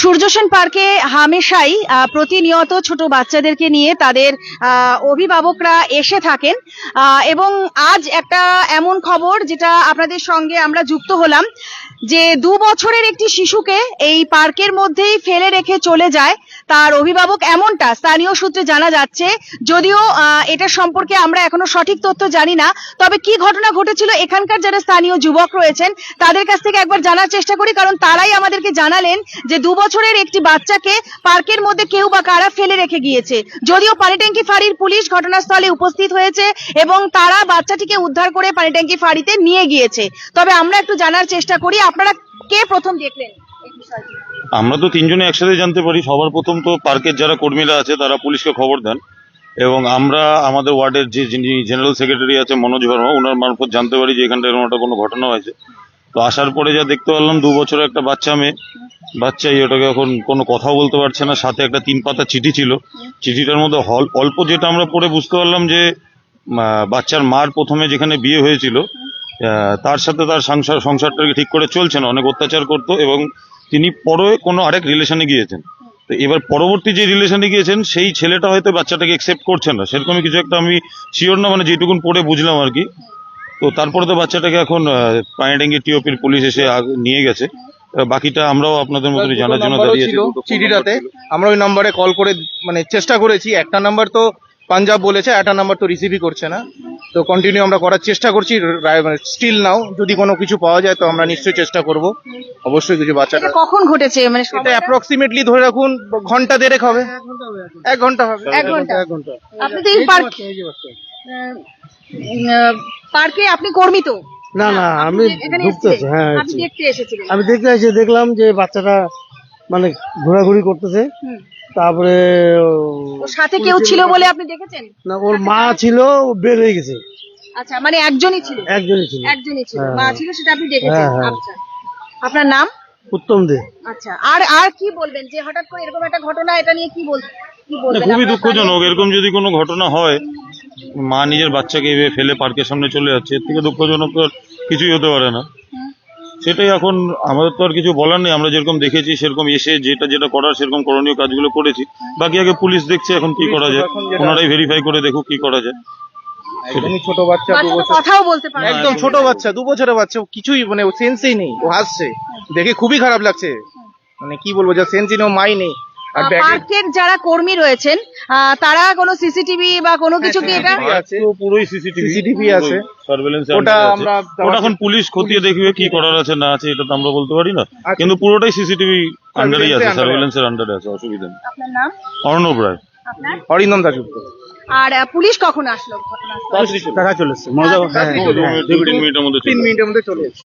সূর্যসেন পার্কে হামেশাই প্রতিনিয়ত ছোট বাচ্চাদেরকে নিয়ে তাদের অভিভাবকরা এসে থাকেন। এবং আজ একটা এমন খবর যেটা আপনাদের সঙ্গে আমরা যুক্ত হলাম, যে দু বছরের একটি শিশুকে এই পার্কের মধ্যেই ফেলে রেখে চলে যায় তার অভিভাবক এমনটা। স্থানীয় সূত্রে জানা যাচ্ছে, যদিও এটা সম্পর্কে আমরা এখনও সঠিক তথ্য জানি না, তবে কি ঘটনা ঘটেছিল, এখানকার যারা স্থানীয় যুবক রয়েছেন, তাদের কাছ থেকে একবার জানার চেষ্টা করি, কারণ তারাই আমাদেরকে জানালেন যে দু বছরের একটি বাচ্চাকে পার্কের মধ্যে কেউ বা কারা ফেলে রেখে গিয়েছে। যদিও পানিট্যাঙ্কি ফাঁড়ির পুলিশ ঘটনাস্থলে উপস্থিত হয়েছে এবং তারা বাচ্চাটিকে উদ্ধার করে পানিট্যাঙ্কি ফাঁড়িতে নিয়ে গিয়েছে। তবে আমরা একটু জানার চেষ্টা করি, আপনারা কে প্রথম দেখলেন? আমরা তো তিনজনে একসাথে জানতে পারি, সবার প্রথম তো পার্কের যারা কর্মীরা আছে তারা পুলিশকে খবর দেন। এবং আমরা, আমাদের ওয়ার্ডের যে যিনি জেনারেল সেক্রেটারি আছে মনোজ ভার্মা ওনার মারফত জানতে পারি যে এখানটা এরকম একটা কোনো ঘটনা হয়েছে। তো আসার পরে যা দেখতে পারলাম, দু বছরের একটা বাচ্চা মেয়ে। বাচ্চাই ওটাকে এখন কোনো কথা বলতে পারছে না। সাথে একটা তিন পাতা চিঠি ছিল। চিঠিটার মধ্যে হল, অল্প যেটা আমরা পড়ে বুঝতে পারলাম যে বাচ্চার মার প্রথমে যেখানে বিয়ে হয়েছিল তার সাথে তার সংসার সংসারটাকে ঠিক করে চলছে না? অনেক অত্যাচার করতো এবং তিনি পরে কোনো আরেক রিলেশনে গিয়েছেন। তো এবার পরবর্তী যে রিলেশনে গিয়েছেন, সেই ছেলেটা হয়তো বাচ্চাটাকে একসেপ্ট করছে না। সেরকমই কিছু একটা আমি শিওর না মানে যেটুকুন পড়ে বুঝলাম আর কি। তো তারপরে তো বাচ্চাটাকে এখন পানিডাঙ্গি টিওপির পুলিশ এসে নিয়ে গেছে। বাকিটা আমরাও আপনাদের মতনই জানার জন্য নাম্বারও দাঁড়িয়ে ছিল চিঠিটাতে। আমরা ওই নম্বরে কল করে মানে চেষ্টা করেছি। একটা নাম্বার তো পাঞ্জাব বলেছে একটা নাম্বার তো রিসিভই করছে না। তো কন্টিনিউ আমরা করার চেষ্টা করছি। মানে স্টিল নাও যদি কোনো কিছু পাওয়া যায় তো আমরা নিশ্চয়ই চেষ্টা করব। অবশ্যই কিছু বাচ্চাটা কখন ঘটেছে? মানে এটা অ্যাপ্রক্সিমেটলি ধরে রাখুন ঘণ্টা দেড়েক হবে। এক ঘণ্টা হবে এক ঘণ্টা। এক ঘণ্টা আপনি তো পার্ক পার্কে আপনি কর্মী তো? না না আমি যে ঢুকতেছি হ্যাঁ আপনি এসেছি। দেখতে এসেছিলেন আমি দেখতে এসে দেখলাম যে বাচ্চাটা মানে ঘোরাঘুরি করতেছে। তারপরে সাথে কেউ ছিল বলে আপনি দেখেছেন? না ওর মা ছিল বের হয়ে গেছে। আচ্ছা মানে একজনই ছিল? একজনই ছিল। একজনই ছিল। হ্যাঁ। মা ছিল সেটা আপনি দেখেছেন? হ্যাঁ, হ্যাঁ। আচ্ছা। আপনার নাম? উত্তম দে। আচ্ছা আর আর কি বলবেন? যে হঠাৎ করে এরকম একটা ঘটনা এটা নিয়ে কি বল বলবেন খুবই দুঃখজনক। এরকম যদি কোনো ঘটনা হয় মা নিজের বাচ্চাকে ফেলে পার্কের সামনে চলে যাচ্ছে এর থেকে দুঃখজনক কিছুই হতে পারে না। সেটাই এখন আমাদের তো আর কিছু বলার নেই। আমরা যেরকম দেখেছি সেরকম এসে যেটা যেটা করার সেরকম করণীয় কাজগুলো করেছি। বাকি আগে পুলিশ দেখছে এখন কি করা যায়। ওনারাই ভেরিফাই করে দেখুক কি করা যায়। একদমই ছোট বাচ্চা দু বছর কথাও বলতে পারে একদম ছোট বাচ্চা দু বছরের বাচ্চা কিছুই মানে ও সেন্সই নেই। ও হাসছে। দেখে খুবই খারাপ লাগছে। মানে কি বলব যা সেন্সই নেই মাই নেই। পার্কের যারা কর্মী রয়েছেন তারা কোনো সিসিটিভি বা কোনো কিছু কি এটা আছে। পুরোই সিসিটিভি CCTV আছে। সার্ভেলেন্স ওটা আমরা- ওটা এখন পুলিশ খতিয়ে দেখবে কি করার আছে না আছে এটা তো আমরা বলতে পারি না আচ্ছা। কিন্তু পুরোটাই সিসিটিভি আন্ডারেই আছে সার্ভেলেন্সের আন্ডারে আছে অসুবিধা নেই আপনার নাম অর্ণব রায় আপনার অরিন্দম দাসগুপ্ত আর পুলিশ কখন আসলো ঘটনাস্থলে? দেখা চলেছে হ্যাঁ, দু তিন মিনিটের মধ্যে চলে এসেছে।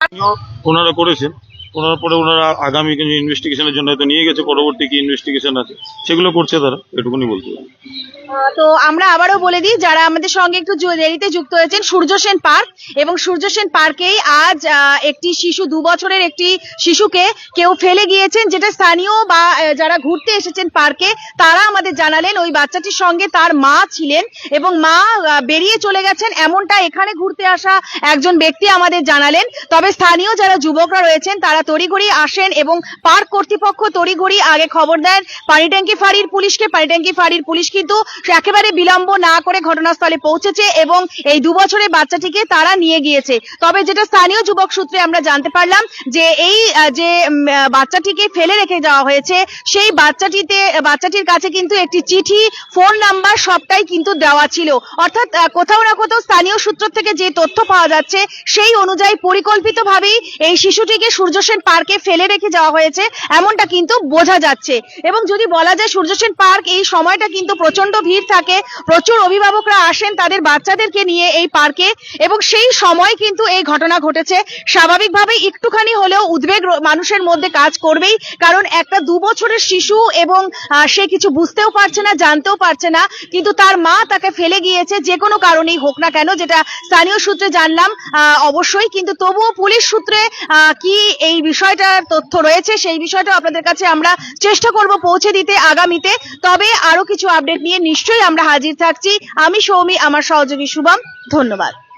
ওনারা করেছেন ওনার পরে ওনারা আগামী কিছু ইনভেস্টিগেশনের জন্য হয়তো নিয়ে গেছে, পরবর্তী কি ইনভেস্টিগেশন আছে, সেগুলো করছে তারা, এটুকুনি বলতে তো আমরা আবারও বলে দিই, যারা আমাদের সঙ্গে একটু দেরিতে যুক্ত হয়েছেন, সূর্য সেন পার্ক, এবং সূর্য সেন পার্কেই আজ একটি শিশু, দু বছরের একটি শিশুকে কেউ ফেলে গিয়েছেন, যেটা স্থানীয় বা যারা ঘুরতে এসেছেন পার্কে, তারা আমাদের জানালেন, ওই বাচ্চাটির সঙ্গে তার মা ছিলেন, এবং মা বেরিয়ে চলে গেছেন, এমনটা এখানে ঘুরতে আসা একজন ব্যক্তি আমাদের জানালেন। তবে স্থানীয় যারা যুবকরা রয়েছেন, তারা তড়িঘড়ি আসেন এবং পার্ক কর্তৃপক্ষ তড়িঘড়ি আগে খবর দেন। পানিট্যাঙ্কি ফাঁড়ির পুলিশকে, পানিট্যাঙ্কি ফাঁড়ির পুলিশ কিন্তু একেবারে বিলম্ব না করে ঘটনাস্থলে পৌঁছেছে এবং এই দু বছরের বাচ্চাটিকে তারা নিয়ে গিয়েছে। তবে যেটা স্থানীয় যুবক সূত্রে আমরা জানতে পারলাম যে এই, যে বাচ্চাটিকে ফেলে রেখে যাওয়া হয়েছে, সেই বাচ্চাটিতে, বাচ্চাটির কাছে কিন্তু একটি চিঠি, ফোন নাম্বার সবটাই কিন্তু দেওয়া ছিল। অর্থাৎ কোথাও না কোথাও স্থানীয় সূত্র থেকে যে তথ্য পাওয়া যাচ্ছে, সেই অনুযায়ী পরিকল্পিতভাবেই এই শিশুটিকে সূর্যসেন পার্কে ফেলে রেখে যাওয়া হয়েছে, এমনটা কিন্তু বোঝা যাচ্ছে। এবং যদি বলা যায় সূর্যসেন পার্ক, এই সময়টা কিন্তু প্রচণ্ড ভিড় থাকে, প্রচুর অভিভাবকরা আসেন তাদের বাচ্চাদেরকে নিয়ে এই পার্কে, এবং সেই সময় কিন্তু এই ঘটনা ঘটেছে। স্বাভাবিকভাবে একটুখানি হলেও উদ্বেগ মানুষের মধ্যে কাজ করবেই, কারণ একটা দু বছরের শিশু এবং সে কিছু বুঝতেও পারছে না, জানতেও পারছে না, কিন্তু তার মা তাকে ফেলে গিয়েছে, যে কোনো কারণেই হোক না কেন, যেটা স্থানীয় সূত্রে জানলাম অবশ্যই, কিন্তু তবুও পুলিশ সূত্রে কি এই বিষয়টার তথ্য রয়েছে, সেই বিষয়টা আপনাদের কাছে আমরা চেষ্টা করব পৌঁছে দিতে আগামীতে। তবে আরও কিছু আপডেট নিয়ে নিশ্চয়ই আমরা হাজির থাকছি। আমি সৌমি, আমার সহযোগী শুভম। ধন্যবাদ।